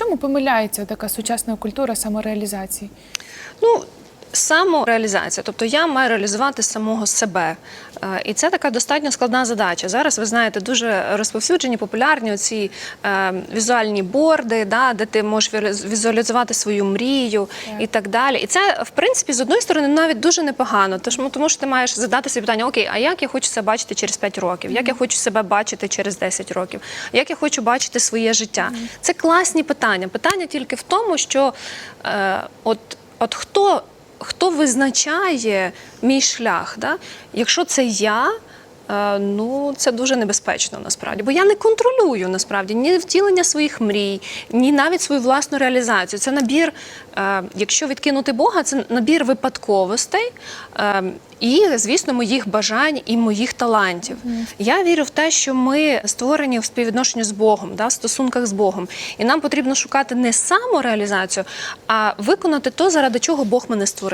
чому помиляється така сучасна культура самореалізації? Ну, самореалізація, тобто я маю реалізувати самого себе. Е, І це така достатньо складна задача. Зараз ви знаєте, дуже розповсюджені, популярні оці е, візуальні борди, да, де ти можеш візуалізувати свою мрію і так далі. І це, в принципі, з одної сторони, навіть дуже непогано. Тому що ти маєш задати собі питання: окей, а як я хочу себе бачити через 5 років? Як я хочу себе бачити через 10 років? Як я хочу бачити своє життя? Це класні питання. Питання тільки в тому, що е, от, от хто хто визначає мій шлях? Да? Якщо це я. Е, Ну, це дуже небезпечно насправді, бо я не контролюю насправді ні втілення своїх мрій, ні навіть свою власну реалізацію. Це набір, е, якщо відкинути Бога, це набір випадковостей е, і, звісно, моїх бажань і моїх талантів. Я вірю в те, що ми створені в співвідношенні з Богом, да, в стосунках з Богом. І нам потрібно шукати не самореалізацію, а виконати то, заради чого Бог мене створив.